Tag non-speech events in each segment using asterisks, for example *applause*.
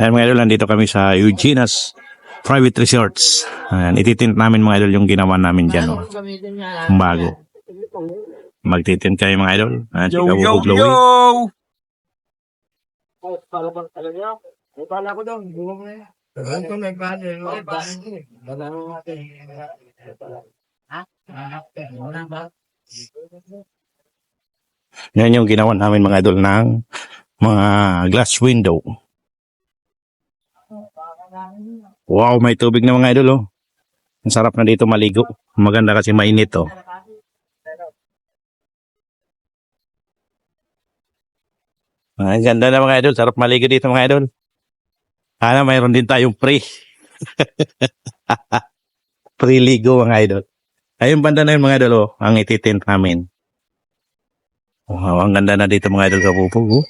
Ayan mga idol, nandito kami sa Eugenia's Private Resorts. Ayan, ititint namin mga idol yung ginawa namin dyan. Oh. Bago. Magtitint kayo mga idol. Ayan. Ha? Wala ba? Yan yung ginawa namin mga idol ng mga glass window. Wow, may tubig na mga idol oh. Ang sarap na dito maligo. Maganda kasi mainit oh. Ang ganda na mga idol. Sarap maligo dito mga idol. Sana mayroon din tayong pre. Pre-ligo *laughs* mga idol. Ayun banda na yun mga idol oh. Ang ititint namin. Wow, ang ganda na dito mga idol kapupog. Oh.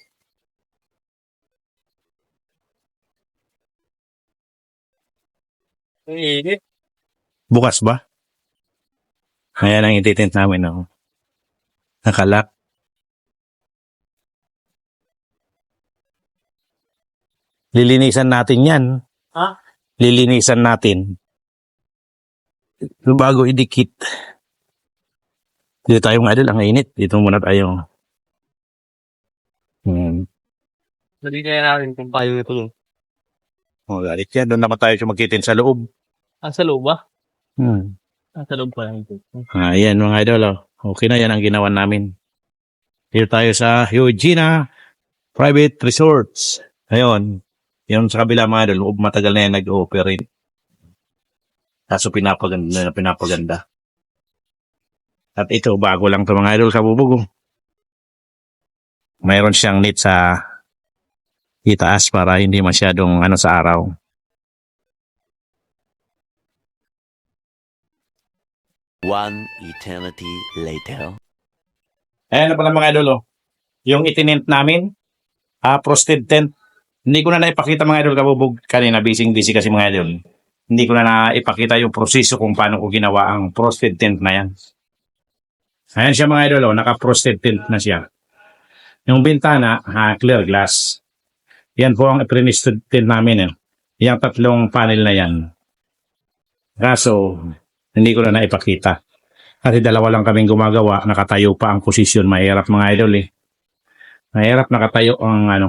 Bukas ba? Ayan ang ititint namin. Oh. Nakalak. Lilinisan natin yan. Ha? Lilinisan natin. Bago idikit. Dito tayo mga idol, ang init. Dito muna tayo. Hmm. Dali kaya natin kung payo ito. Oh, galit yan. Doon naman tayo sumagitin sa loob. Ah, sa loob ba? Hmm. Ah, sa loob pa lang ito. Ayan mga idol. Oh. Okay na yan ang ginawa namin. Dito tayo sa Eugenia Private Resorts. Ayun. Yun sa kabila mga idol. Matagal na yan nag-ooperate. Kaso pinapaganda na pinapaganda. At ito, bago lang to mga idol kabubog. oh. Mayroon siyang net sa itaas para hindi masyadong ano sa araw. One eternity later. Ayan na pala mga idol, oh. Yung itinint namin, ah, frosted tent. Hindi ko na naipakita mga idol kabubog kanina, busy-busy kasi mga idol. Hindi ko na naipakita yung proseso kung paano ko ginawa ang frosted tent na yan. Ayan siya mga idol, naka-frosted tent na siya. Yung bintana, ah, clear glass. Yan po ang pre-frosted tent namin. Eh. Yung tatlong panel na yan. Kaso, hindi ko na naipakita. Kasi dalawa lang kaming gumagawa, nakatayo pa ang posisyon. Mahirap mga idol eh. Mahirap nakatayo ang ano.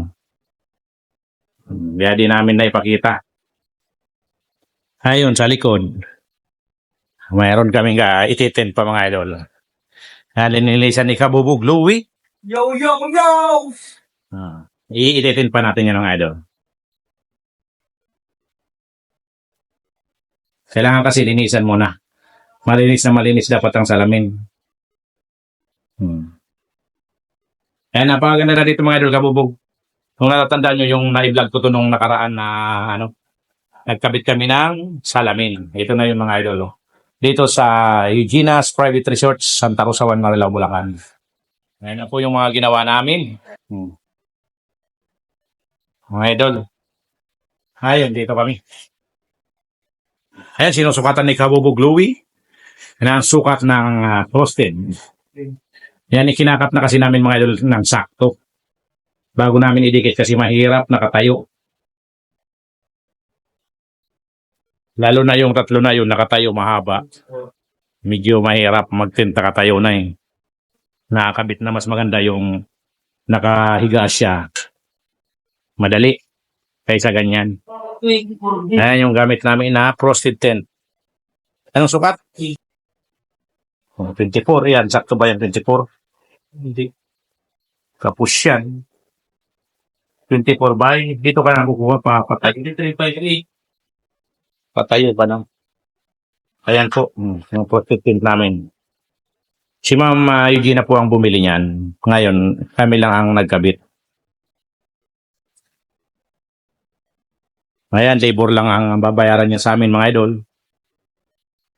Kaya di namin na ipakita. Ayun, sa likod. Mayroon kaming ka, ititin pa mga idol. Ah, linilisan ni Kabubog Louie. Yo, yo, yo! Ah, iititin pa natin yan mga idol. Kailangan kasi linisan muna. Malinis na malinis dapat ang salamin. Hmm. Ayan, napakaganda na dito mga idol kabubog. Kung natatandaan nyo yung na-vlog ko to nung nakaraan na ano, nagkabit kami ng salamin. Ito na yung mga idol. Oh. Dito sa Eugenia's Private Resort, Santa Rosa, Juan Marilao, Bulacan. Ayan na po yung mga ginawa namin. Hmm. Mga idol. Ayun, dito kami. Ayan, sinusukatan ni Kabubog Louie na ang sukat ng uh, frosted. Yan, ikinakap na kasi namin mga idol ng sakto. Bago namin idikit kasi mahirap nakatayo. Lalo na yung tatlo na yun, nakatayo mahaba. Medyo mahirap magtinta katayo na eh. Nakakabit na mas maganda yung nakahiga siya. Madali. Kaysa ganyan. Ayan yung gamit namin na frosted tent. Anong sukat? Oh, 24. Yan, sakto ba yan? 24? Hindi. Kapos yan. 24 by. Dito ka na kukuha pa. Patay. 358. Patay ba nang? Ayan po. Hmm, yung frosted tent namin. Si Ma'am uh, Eugenia po ang bumili niyan. Ngayon, kami lang ang nagkabit. Ayan, labor lang ang babayaran niya sa amin mga idol.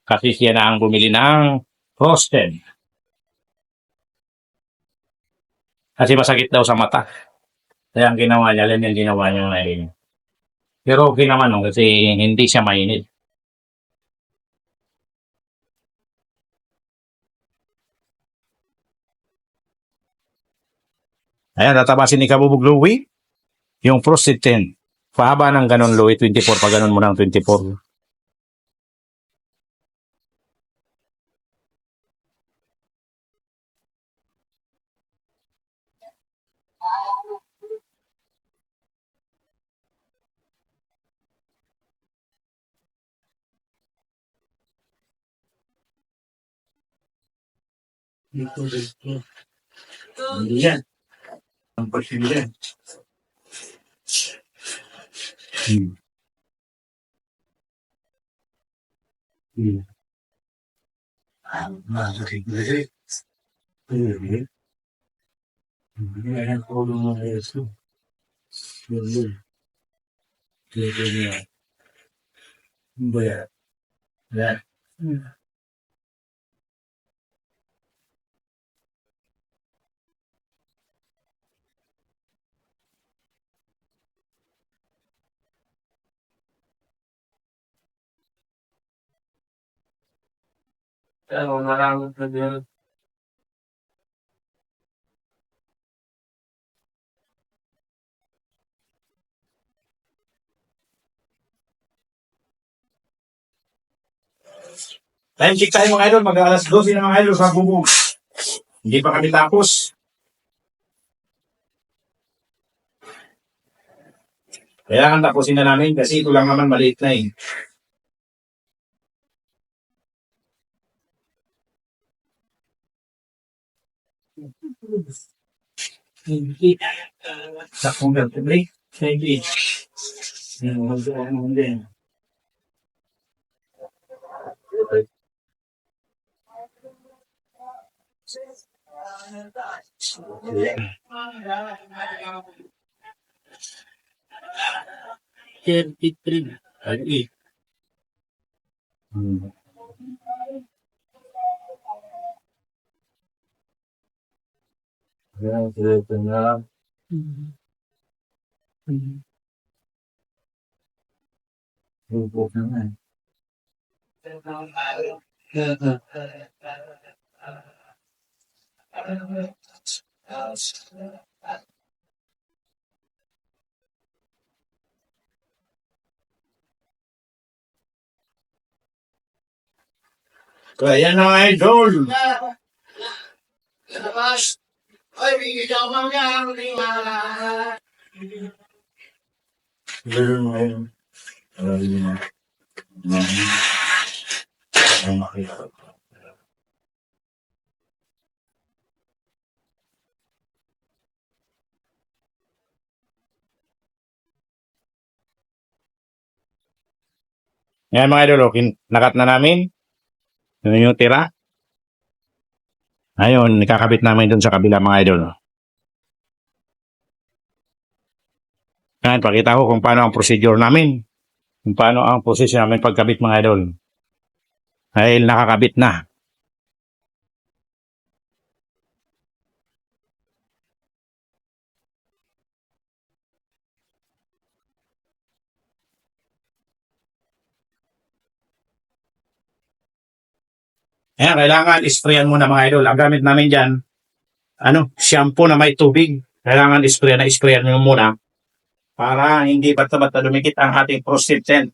Kasi siya na ang bumili ng frosted. Kasi masakit daw sa mata. Kaya ang ginawa niya, yan yung ginawa niya ngayon. Pero okay naman no, kasi hindi siya mainit. Ayan, tatabasin ni Kabubog Louie yung frosted tent. Pahaba ng ganun, Louie, 24. Pag ganun mo ng 24. Dito, dito. Hindi yan. Ang pasimile. Hmm. Hmm. Ah, nakakigilid. Hindi. Hindi na yan ng mga yeso. Yun. Dito niya. Ba yan? Yan. Pero maraming pa din. Time check tayo mga idol. Mag-alas 12 na mga idol sa bubong. Hindi pa kami tapos. Kailangan tapusin na namin kasi ito lang naman maliit na eh. Ah, tá com também? Tem que. Não, não, não. Quer que treina ali. Yung mga mo din. Thirty-three. Ay, Hmm. Yan, ito na. Lubog naman. Kaya na idol. Meron yun. Alam mo. Ang makita ko. Yan mga idol, okay. nakat na namin. Yun yung tira. Ayun, ikakabit namin dun sa kabila mga idol. Yan, pakita ko kung paano ang procedure namin. Kung paano ang procedure namin pagkabit mga idol. Dahil nakakabit na. Ayan, kailangan isprayan muna mga idol. Ang gamit namin dyan, ano, shampoo na may tubig. Kailangan isprayan na isprayan nyo muna para hindi bata-bata dumikit ang ating prostate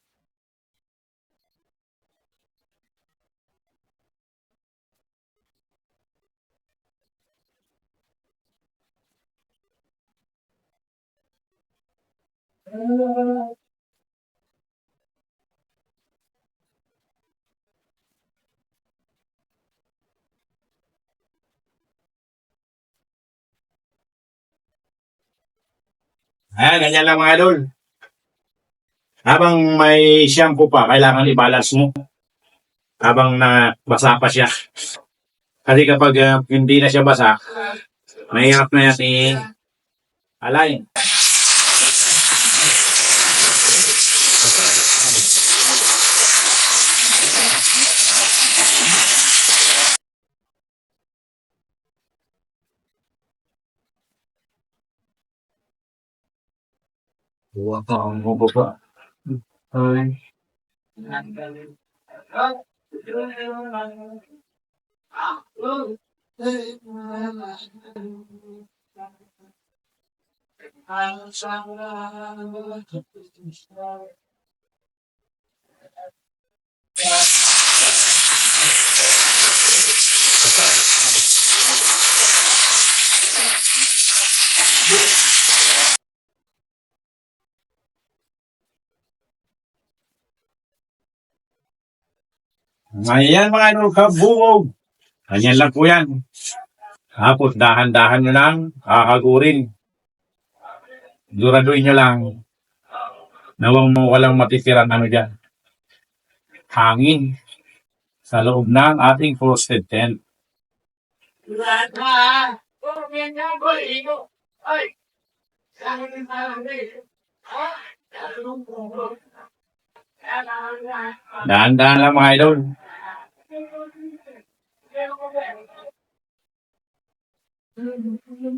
Ah, ganyan lang mga idol. Habang may shampoo pa, kailangan i-balance mo. Habang na basa pa siya. Kasi kapag uh, hindi na siya basa, mahirap na yan i-align. Buwa pa ang bubaba. Ay. Ayan mga idol kabungog. Ganyan lang po yan. Tapos dahan-dahan nyo lang, kakagurin. Duraduin nyo lang. Nawang mo walang matitiran ano dyan. Hangin. Sa loob ng ating frosted tent. Dahan-dahan lang mga idol. Mm-hmm.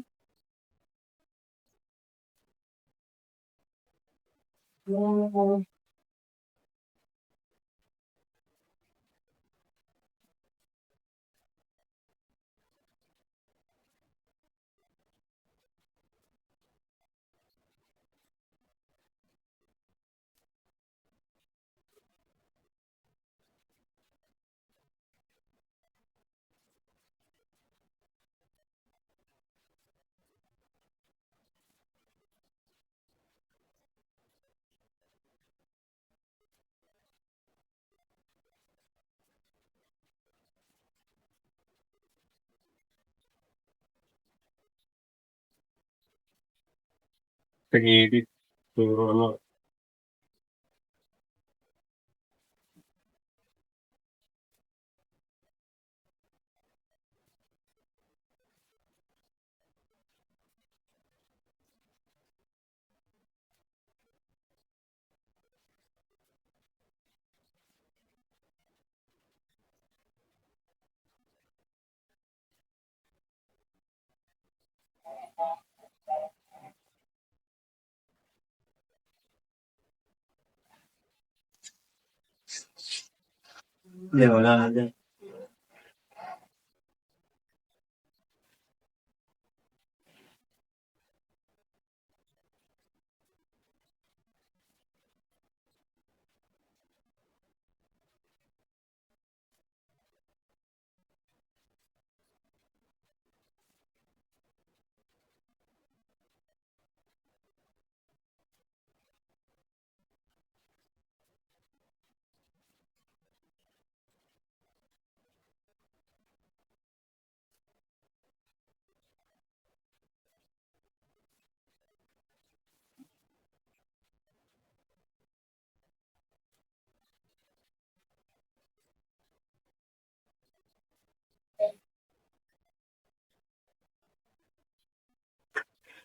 Pag-ibig. Puro ano. Hindi, wala na dyan.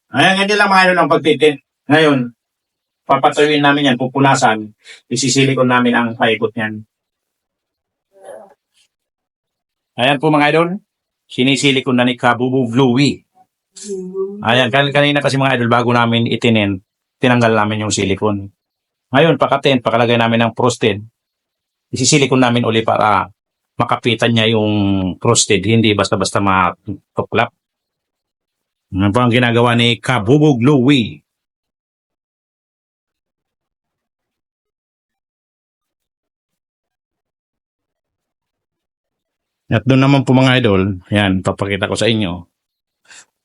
Ayan, ganyan lang mga idol ang pagtitin. Ngayon, papatuyuin namin yan, pupunasan, isisilikon namin ang paikot niyan. Ayan po mga idol, sinisilikon na ni Kabubu Bluey. Ayan, kan kanina kasi mga idol, bago namin itinin, tinanggal namin yung silikon. Ngayon, pakatin, pakalagay namin ng frosted, isisilikon namin uli para makapitan niya yung frosted, hindi basta-basta matuklap. Ano po ang ginagawa ni Kabubog Louie? At doon naman po mga idol, yan, papakita ko sa inyo.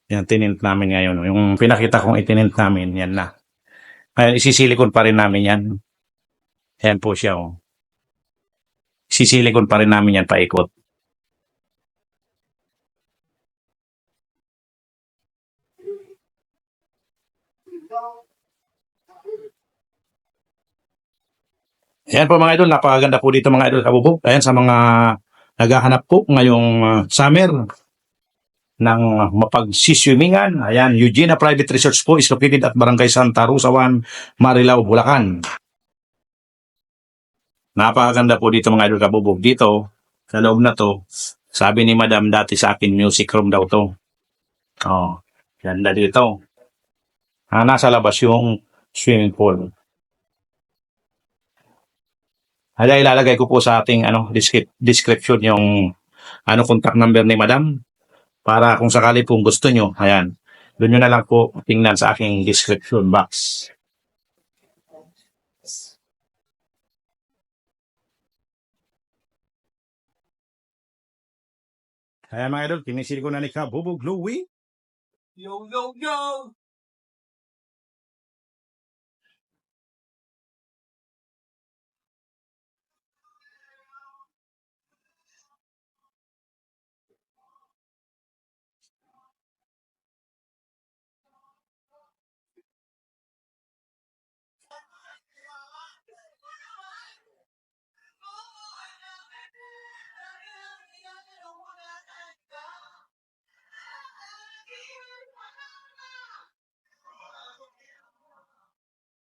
Yan, tinint namin ngayon. Yung pinakita kong itinint namin, yan na. Kaya isisilikon pa rin namin yan. Yan po siya, oh. Sisilikon pa rin namin yan paikot. Ayan po mga idol, napakaganda po dito mga idol kabubog. Ayan sa mga naghahanap po ngayong uh, summer ng mapagsiswimingan. Ayan, Eugenia Private Resorts po is located at Barangay Santa Rosa 1, Marilao, Bulacan. Napakaganda po dito mga idol kabubog. Dito, sa loob na to, sabi ni Madam dati sa akin, music room daw to. Oh, ganda dito. Ah, nasa labas yung swimming pool. Hala, ilalagay ko po sa ating ano, descrip- description yung ano contact number ni Madam para kung sakali pong gusto nyo, ayan, doon nyo na lang po tingnan sa aking description box. Ayan mga idol, tinisil ko na ni Kabubog Louie. Yo, yo, yo!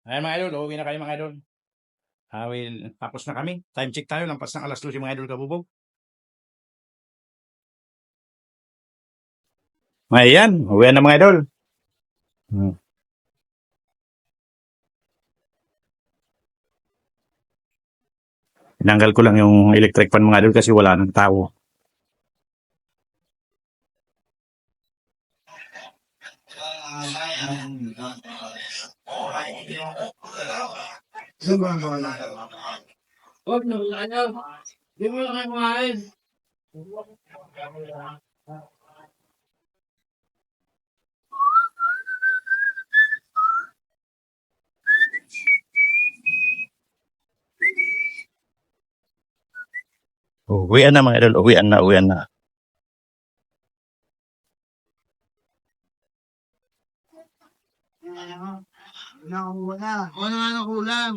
Ayan mga idol, uuwi na kayo mga idol. Ah, well, tapos na kami. Time check tayo, lampas ng alas 12 mga idol kabubog. Ayan, uwi na mga idol. Hmm. Tinanggal ko lang yung electric fan mga idol kasi wala nang tao. Huwag na, ano? Di mo lang kayo kumain. Uwian na mga idol, uwian na, uwian na. Nakuha na. Ano nga nakulang?